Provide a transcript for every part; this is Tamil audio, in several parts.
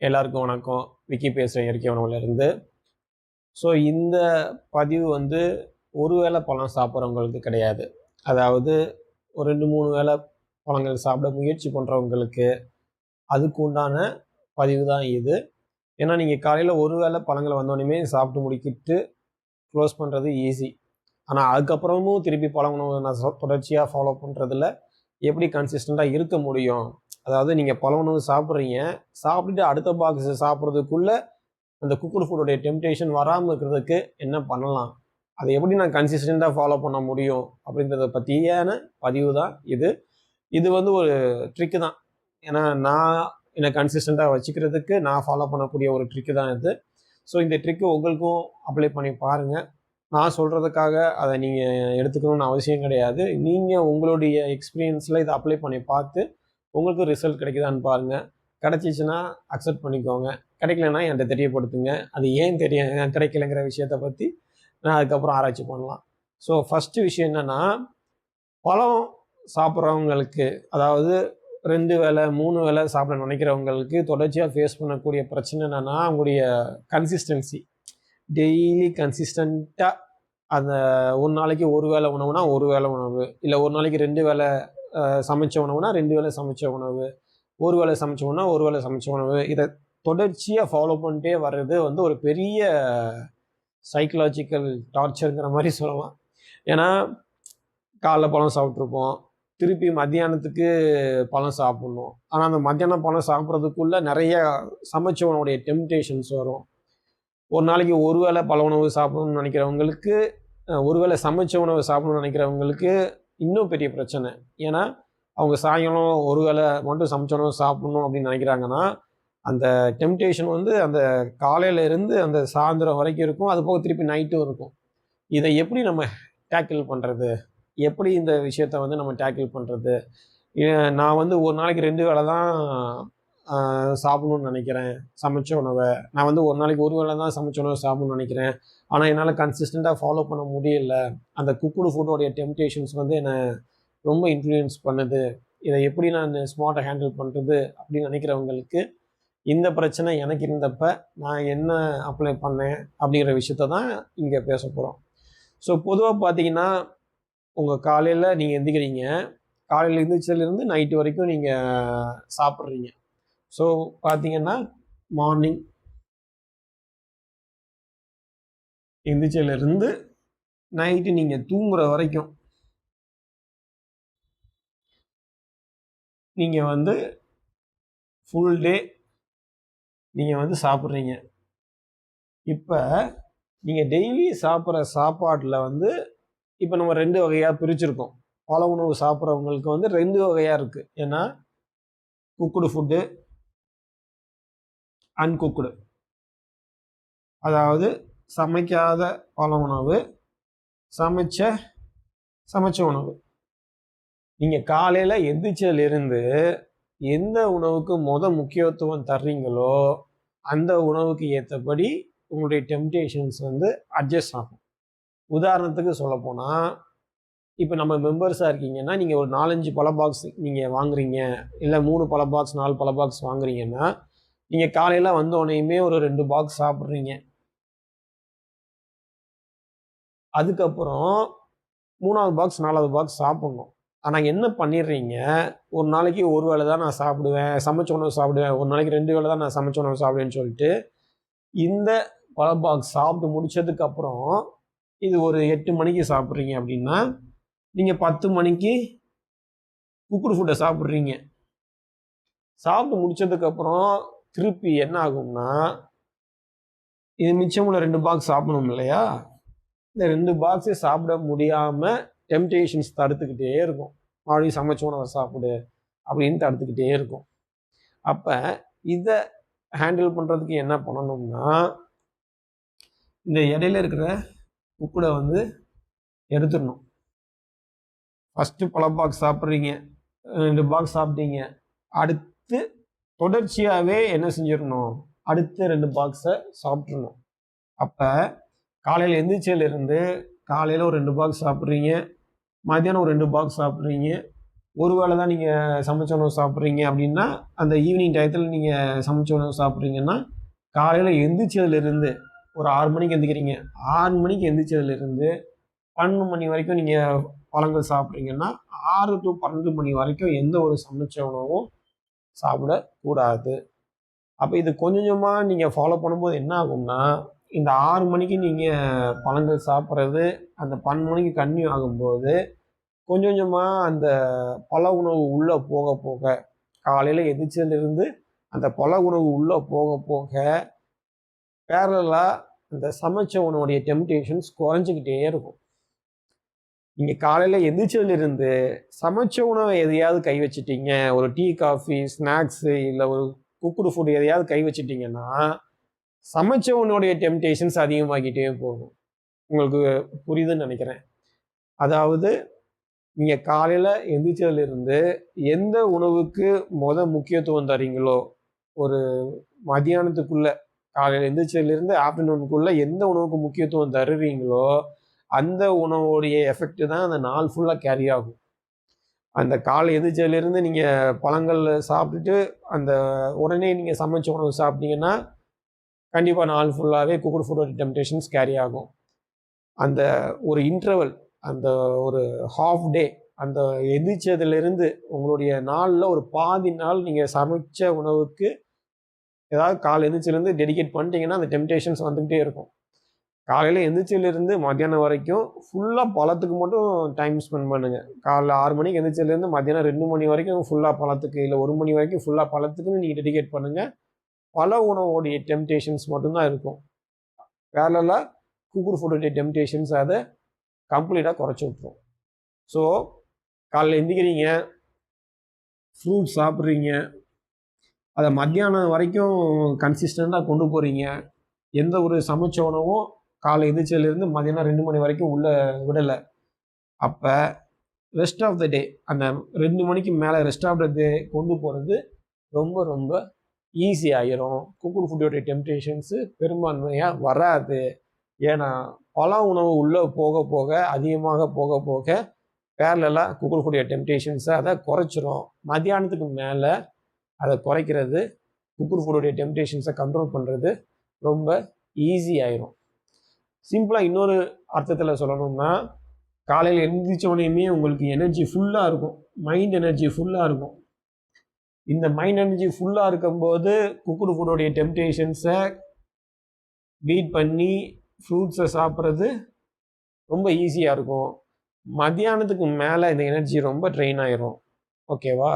எல்லாருக்கும் வணக்கம். விக்கி பேசுகிறேன் இயற்கை உணவுலேருந்து. ஸோ இந்த பதிவு வந்து ஒரு வேளை பழம் சாப்பிட்றவங்களுக்கு கிடையாது. அதாவது ஒரு ரெண்டு மூணு வேளை பழங்கள் சாப்பிட முயற்சி பண்ணுறவங்களுக்கு அதுக்கு உண்டான பதிவு தான் இது. ஏன்னா நீங்கள் காலையில் ஒரு வேளை பழங்களை வந்தோடனே சாப்பிட்டு முடிக்கிட்டு க்ளோஸ் பண்ணுறது ஈஸி ஆனால் அதுக்கப்புறமும் திருப்பி பழம் உணவு நான் சொ- தொடர்ச்சியாக ஃபாலோ பண்ணுறதுல எப்படி கன்சிஸ்டண்ட்டாக இருக்க முடியும்? அதாவது நீங்கள் பழ உணவு சாப்பிட்றீங்க சாப்பிட்டுட்டு அடுத்த பாக்ஸ் சாப்பிட்றதுக்குள்ளே அந்த குக்குடு ஃபுட்டோடைய டெம்டேஷன் வராமல் இருக்கிறதுக்கு என்ன பண்ணலாம்? அதை எப்படி நான் கன்சிஸ்டண்ட்டாக ஃபாலோ பண்ண முடியும்? அப்படின்றத பற்றியான பதிவு தான் இது. இது வந்து ஒரு ட்ரிக்கு தான். ஏன்னா நான் என்னை கன்சிஸ்டண்ட்டாக வச்சுக்கிறதுக்கு நான் ஃபாலோ பண்ணக்கூடிய ஒரு ட்ரிக்கு தான் இது. ஸோ இந்த ட்ரிக்கு உங்களுக்கும் அப்ளை பண்ணி பாருங்கள் நான் சொல்கிறதுக்காக அதை நீங்கள் எடுத்துக்கணும்னு அவசியம் கிடையாது. நீங்கள் உங்களுடைய எக்ஸ்பீரியன்ஸில் இதை அப்ளை பண்ணி பார்த்து உங்களுக்கும் ரிசல்ட் கிடைக்குதான்னு பாருங்கள் கிடச்சிச்சின்னா அக்செப்ட் பண்ணிக்கோங்க. கிடைக்கலன்னா என்கிட்ட தெரியப்படுத்துங்க. அது ஏன் தெரிய கிடைக்கலங்கிற விஷயத்த பற்றி நான் அதுக்கப்புறம் ஆராய்ச்சி பண்ணலாம். ஸோ ஃபஸ்ட்டு விஷயம் என்னென்னா பழம் சாப்பிட்றவங்களுக்கு அதாவது ரெண்டு வேளை மூணு வேளை சாப்பிட நினைக்கிறவங்களுக்கு தொடர்ச்சியாக ஃபேஸ் பண்ணக்கூடிய பிரச்சனை என்னென்னா அவங்களுடைய கன்சிஸ்டன்சி டெய்லி கன்சிஸ்டண்ட்டாக அந்த ஒரு நாளைக்கு ஒரு வேளை உணவுனா ஒரு வேளை உணவு. இல்லை ஒரு நாளைக்கு ரெண்டு வேளை சமைச்ச உணவுனா ரெண்டு வேளை சமைச்ச உணவு ஒரு வேளை சமைச்ச உணவு ஒரு வேளை சமைச்ச உணவு. இதை தொடர்ச்சியாக ஃபாலோ பண்ணிட்டே வர்றது வந்து ஒரு பெரிய சைக்கலாஜிக்கல் டார்ச்சருங்கிற மாதிரி சொல்லலாம். ஏன்னா காலைல பழம் சாப்பிட்ருப்போம் திருப்பி மத்தியானத்துக்கு பழம் சாப்பிட்ணும். ஆனால் அந்த மத்தியானம் பழம் சாப்பிட்றதுக்குள்ளே நிறைய சமைச்ச உணவுடைய டெம்டேஷன்ஸ் வரும். ஒரு நாளைக்கு ஒரு வேளை பழ உணவு சாப்பிடணும்னு நினைக்கிறவங்களுக்கு ஒரு வேளை சமைச்ச உணவு சாப்பிடணும்னு நினைக்கிறவங்களுக்கு இன்னும் பெரிய பிரச்சனை. ஏன்னா அவங்க சாயங்காலம் ஒரு வேளை மட்டும் சமைச்சணும் சாப்பிடணும் அப்படின்னு நினைக்கிறாங்கன்னா அந்த டெம்டேஷன் வந்து அந்த காலையில இருந்து அந்த சாயந்தரம் வரைக்கும் இருக்கும். அது போக திருப்பி நைட்டும் இருக்கும். இதை எப்படி நம்ம டேக்கிள் பண்ணுறது எப்படி இந்த விஷயத்த வந்து நம்ம டேக்கிள் பண்ணுறது நான் வந்து ஒரு நாளைக்கு ரெண்டு வேளை தான் சாப்பிடணும்னு நினைக்கிறேன். சமைச்ச உணவை. நான் வந்து ஒரு நாளைக்கு ஒரு வேளை தான் சமைச்ச உணவை சாப்பிடணும்னு நினைக்கிறேன். ஆனால் என்னால் கன்சிஸ்டண்ட்டாக ஃபாலோ பண்ண முடியல. அந்த குக்குடு ஃபுட்டோடைய டெம்டேஷன்ஸ் வந்து என்னை ரொம்ப இன்ஃப்ளூயன்ஸ் பண்ணுது. இதை எப்படி நான் ஸ்மார்ட்டாக ஹேண்டில் பண்ணுறது அப்படின்னு நினைக்கிறவங்களுக்கு இந்த பிரச்சனை எனக்கு இருந்தப்ப நான் என்ன அப்ளை பண்ணேன் அப்படிங்கிற விஷயத்த தான் இங்கே பேச போகிறோம் ஸோ பொதுவாக பார்த்தீங்கன்னா உங்கள் காலையில் நீங்கள் எந்திக்கிறீங்க. காலையில் எந்திரிச்சதுலேருந்து நைட்டு வரைக்கும் நீங்கள் சாப்பிட்றீங்க. ஸோ பார்த்தீங்கன்னா மார்னிங் எந்திரிச்சதுலேருந்து நைட்டு நீங்கள் தூங்குற வரைக்கும் நீங்கள் வந்து ஃபுல் டே நீங்கள் வந்து சாப்பிட்றீங்க. இப்போ நீங்கள் டெய்லி சாப்பிட்ற சாப்பாட்டில் வந்து இப்போ நம்ம ரெண்டு வகையாக பிரிச்சிருக்கோம். பல உணவு சாப்பிட்றவங்களுக்கு வந்து ரெண்டு வகையாக இருக்குது ஏன்னா குக்குடு ஃபுட்டு அன்குக்குடு. அதாவது சமைக்காத பல உணவு சமைச்ச சமைச்ச உணவு. நீங்கள் காலையில் எந்திரிச்சதுலேருந்து எந்த உணவுக்கு முத முக்கியத்துவம் தர்றீங்களோ அந்த உணவுக்கு ஏற்றபடி உங்களுடைய டெம்டேஷன்ஸ் வந்து அட்ஜஸ்ட் ஆகும். உதாரணத்துக்கு சொல்லப்போனால் இப்போ நம்ம மெம்பர்ஸாக இருக்கீங்கன்னா நீங்கள் ஒரு நாலஞ்சு பழ பாக்ஸ் நீங்கள் வாங்குறீங்க இல்லை மூணு பழ பாக்ஸ் நாலு பழ பாக்ஸ் வாங்குறீங்கன்னா நீங்கள் காலையில் வந்த உடனேயுமே ஒரு ரெண்டு பாக்ஸ் சாப்பிட்றீங்க. அதுக்கப்புறம் மூணாவது பாக்ஸ் நாலாவது பாக்ஸ் சாப்பிட்ணும். ஆனால் என்ன பண்ணிடுறீங்க? ஒரு நாளைக்கு ஒரு வேளை தான் நான் சாப்பிடுவேன் சமைச்ச உணவு சாப்பிடுவேன் ஒரு நாளைக்கு ரெண்டு வேளை தான் நான் சமைச்ச உணவு சாப்பிடுவேன்னு சொல்லிட்டு இந்த பழ பாக்ஸ் சாப்பிட்டு முடிச்சதுக்கப்புறம் இது ஒரு எட்டு மணிக்கு சாப்பிட்றீங்க அப்படின்னா நீங்கள் பத்து மணிக்கு குக்குடு ஃபுட்டை சாப்பிட்றீங்க. சாப்பிட்டு முடிச்சதுக்கப்புறம் திருப்பி என்ன ஆகும்னா இது மிச்சமுள்ள ரெண்டு பாக்ஸ் சாப்பிடணும் இல்லையா? இந்த ரெண்டு பாக்ஸே சாப்பிட முடியாமல் டெம்டேஷன்ஸ் தடுத்துக்கிட்டே இருக்கும். மறுபடியும் சமைச்ச உணவை சாப்பிடு அப்படின்னு தடுத்துக்கிட்டே இருக்கும். அப்போ இதை ஹேண்டில் பண்ணுறதுக்கு என்ன பண்ணணும்னா இந்த இடையில இருக்கிற உப்புடை வந்து எடுத்துடணும். ஃபஸ்ட்டு பல பாக்ஸ் சாப்பிட்றீங்க ரெண்டு பாக்ஸ் சாப்பிட்டீங்க. அடுத்து தொடர்ச்சியாகவே என்ன செஞ்சிடணும்? அடுத்த ரெண்டு பாக்ஸை சாப்பிட்றணும் அப்போ காலையில் எந்திரிச்சதுலேருந்து காலையில் ஒரு ரெண்டு பாக்ஸ் சாப்பிட்றீங்க. மதியானம் ஒரு ரெண்டு பாக்ஸ் சாப்பிட்றீங்க. ஒரு வேளை தான் நீங்கள் சமைச்ச உணவு சாப்பிட்றீங்க அப்படின்னா அந்த ஈவினிங் டயத்தில் நீங்கள் சமைச்ச உணவு சாப்பிட்றீங்கன்னா காலையில் எந்திரிச்சதுலேருந்து ஒரு ஆறு மணிக்கு எந்திரிக்கிறீங்க ஆறு மணிக்கு எந்திரிச்சதுலேருந்து பன்னெண்டு மணி வரைக்கும் நீங்கள் பழங்கள் சாப்பிட்றீங்கன்னா ஆறு டு பன்னெண்டு மணி வரைக்கும் எந்த ஒரு சமைச்ச உணவும் சாப்பிடக்கூடாது. அப்போ இது கொஞ்சம் கொஞ்சமாக நீங்கள் ஃபாலோ பண்ணும்போது என்ன ஆகும்னா இந்த ஆறு மணிக்கு நீங்கள் பழங்கள் சாப்பிட்றது அந்த பன்னெண்டு மணிக்கு கன்னியூ ஆகும்போது கொஞ்சம் கொஞ்சமாக அந்த பழ உணவு உள்ளே போக போக காலையில் எதிர்ச்சியிலிருந்து அந்த பழ உணவு உள்ளே போக போக பேரலாக அந்த சமைச்ச உணவுடைய டெம்டேஷன்ஸ் குறைஞ்சிக்கிட்டே இருக்கும். நீங்கள் காலையில் எந்திரிச்சதுலேருந்து சமைச்ச உணவை எதையாவது கை வச்சிட்டீங்க. ஒரு டீ காஃபி ஸ்நாக்ஸு இல்லை ஒரு குக்குடு ஃபுட் எதையாவது கை வச்சிட்டிங்கன்னா சமைச்ச உணவுடைய டெம்டேஷன்ஸ் அதிகமாகிட்டே போகும். உங்களுக்கு புரியுதுன்னு நினைக்கிறேன். அதாவது நீங்கள் காலையில் எந்திரிச்சதுலேருந்து எந்த உணவுக்கு முத முக்கியத்துவம் தரீங்களோ ஒரு மதியானத்துக்குள்ளே காலையில் எந்திரிச்சதுலேருந்து ஆஃப்டர்நூனுக்குள்ளே எந்த உணவுக்கு முக்கியத்துவம் தருவீங்களோ அந்த உணவுடைய எஃபெக்ட் தான் அந்த நாள் ஃபுல்லாக கேரி ஆகும். அந்த காலை எதிர்ச்சதுலேருந்து நீங்கள் பழங்கள் சாப்பிட்டுட்டு அந்த உடனே நீங்கள் சமைச்ச உணவு சாப்பிட்டீங்கன்னா கண்டிப்பாக நாள் ஃபுல்லாகவே குக்குடு ஃபுட்டோட டெம்டேஷன்ஸ் கேரி ஆகும். அந்த ஒரு இன்டர்வல் அந்த ஒரு ஹாஃப் டே அந்த எதிர்ச்சதுலேருந்து உங்களுடைய நாளில் ஒரு பாதி நாள் நீங்கள் சமைச்ச உணவுக்கு ஏதாவது கால் எந்திரிச்சிலேருந்து டெடிகேட் பண்ணிட்டீங்கன்னா அந்த டெம்டேஷன்ஸ் வந்துக்கிட்டே இருக்கும். காலையில் எந்திரிச்சிலேருந்து மத்தியானம் வரைக்கும் ஃபுல்லாக பழத்துக்கு மட்டும் டைம் ஸ்பெண்ட் பண்ணுங்கள் காலைல ஆறு மணிக்கு எந்திரிச்சிலேருந்து மத்தியானம் ரெண்டு மணி வரைக்கும் ஃபுல்லாக பழத்துக்கு இல்லை ஒரு மணி வரைக்கும் ஃபுல்லாக பழத்துக்குன்னு நீங்கள் டெடிகேட் பண்ணுங்கள் பல உணவோடைய டெம்டேஷன்ஸ் மட்டும்தான் இருக்கும். வேலையில் குக்குர் ஃபுட்டுடைய டெம்டேஷன்ஸ் அதை கம்ப்ளீட்டாக குறைச்சி விட்ரும் ஸோ காலைல எந்திக்கிறீங்க ஃப்ரூட்ஸ் சாப்பிட்றீங்க அதை மத்தியானம் வரைக்கும் கன்சிஸ்டண்ட்டாக கொண்டு போகிறீங்க எந்த ஒரு சமைச்ச உணவும் காலை எந்திரிச்சதுலேருந்து மதியானம் ரெண்டு மணி வரைக்கும் உள்ளே விடலை. அப்போ ரெஸ்ட் ஆஃப் த டே அந்த ரெண்டு மணிக்கு மேலே ரெஸ்ட் ஆஃப் த டே கொண்டு போகிறது ரொம்ப ரொம்ப ஈஸி ஆகிரும் குக்கர் ஃபுட்டோடைய டெம்டேஷன்ஸு பெரும்பான்மையாக வராது. ஏன்னா பல உணவு உள்ளே போக போக அதிகமாக போக போக பேரலாக குக்குர் ஃபுடைய டெம்டேஷன்ஸை அதை குறைச்சிரும். மதியானத்துக்கு மேலே அதை குறைக்கிறது குக்கர் ஃபுட்டோடைய டெம்டேஷன்ஸை கண்ட்ரோல் பண்ணுறது ரொம்ப ஈஸி ஆயிரும். சிம்பிளாக இன்னொரு அர்த்தத்தில் சொல்லணும்னா காலையில் எழுந்திரிச்சோடனையுமே உங்களுக்கு எனர்ஜி ஃபுல்லாக இருக்கும். மைண்ட் எனர்ஜி ஃபுல்லாக இருக்கும். இந்த மைண்ட் எனர்ஜி ஃபுல்லாக இருக்கும்போது குக்குடு ஃபுட்டோடைய டெம்டேஷன்ஸை பீட் பண்ணி ஃப்ரூட்ஸை சாப்பிட்றது ரொம்ப ஈஸியாக இருக்கும். மதியானத்துக்கு மேலே இந்த எனர்ஜி ரொம்ப ட்ரெயின் ஆயிரும். ஓகேவா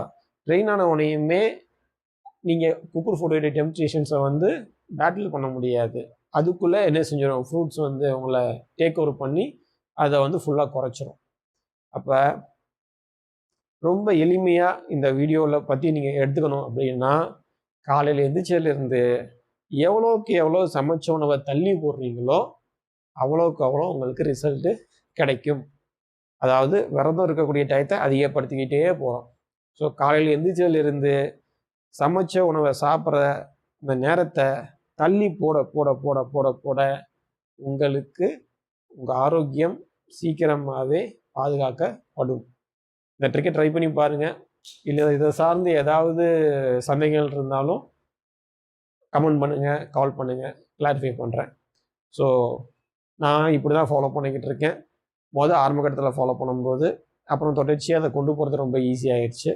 ட்ரெயின் ஆன உடனேயுமே நீங்கள் குக்குர் ஃபுட்டோடைய டெம்டேஷன்ஸை வந்து பேட்டில் பண்ண முடியாது. அதுக்குள்ளே என்ன செஞ்சிடும் ஃப்ரூட்ஸ் வந்து உங்களை டேக் ஓவர் பண்ணி அதை வந்து ஃபுல்லாக குறைச்சிரும். அப்போ ரொம்ப எளிமையாக இந்த வீடியோவில் பற்றி நீங்கள் எடுத்துக்கணும் அப்படின்னா காலையில் எந்திரிச்சதுலேருந்து எவ்வளோக்கு எவ்வளோ சமைச்ச உணவை தள்ளி போடுறீங்களோ அவ்வளோக்கு அவ்வளோ உங்களுக்கு ரிசல்ட்டு கிடைக்கும். அதாவது விரதம் இருக்கக்கூடிய டயத்தை அதிகப்படுத்திக்கிட்டே போகிறோம் ஸோ காலையில் எந்திரிச்சதுலேருந்து சமைச்ச உணவை சாப்பிட்ற அந்த நேரத்தை தள்ளி போட போட போட போட போட உங்களுக்கு உங்கள் ஆரோக்கியம் சீக்கிரமாகவே பாதுகாக்கப்படும். இந்த ட்ரிக்கை ட்ரை பண்ணி பாருங்கள் இல்லை இதை சார்ந்து ஏதாவது சந்தேகங்கள் இருந்தாலும் கமெண்ட் பண்ணுங்கள் கால் பண்ணுங்கள் கிளாரிஃபை பண்ணுறேன் ஸோ நான் இப்படி தான் ஃபாலோ பண்ணிக்கிட்டு இருக்கேன். மொதல் ஆரம்ப கட்டத்தில் ஃபாலோ பண்ணும்போது அப்புறம் தொடர்ச்சியாக அதை கொண்டு போகிறது ரொம்ப ஈஸியாகிடுச்சு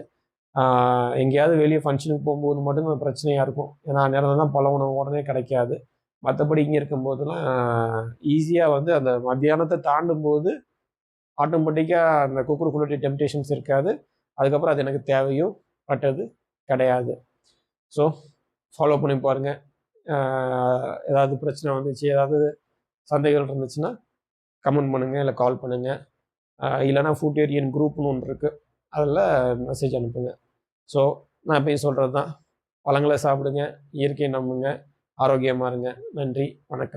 எங்கேயாவது வெளியே ஃபங்க்ஷனுக்கு போகும்போது மட்டும் பிரச்சனையாக இருக்கும். ஏன்னா நேரம் தான் பல உணவு உடனே கிடைக்காது. மற்றபடி இங்கே இருக்கும்போதெல்லாம் ஈஸியாக வந்து அந்த மத்தியானத்தை தாண்டும் போது ஆட்டோமேட்டிக்காக அந்த குக்கர் குவாலிட்டி டெம்டேஷன்ஸ் இருக்காது. அதுக்கப்புறம் அது எனக்கு தேவையும் பட்டது கிடையாது. ஸோ ஃபாலோ பண்ணி பாருங்கள் ஏதாவது பிரச்சனை வந்துச்சு ஏதாவது சந்தேகங்கள் இருந்துச்சுன்னா கமெண்ட் பண்ணுங்கள் இல்லை கால் பண்ணுங்கள் இல்லைனா ஃபுட் ஏரியன் குரூப்னு ஒன்று இருக்குது அதில் மெசேஜ் அனுப்புங்க. ஸோ நான் எப்பயும் சொல்கிறது தான் பழங்களை சாப்பிடுங்க இயற்கையை நம்புங்க ஆரோக்கியமாக இருங்க. நன்றி வணக்கம்.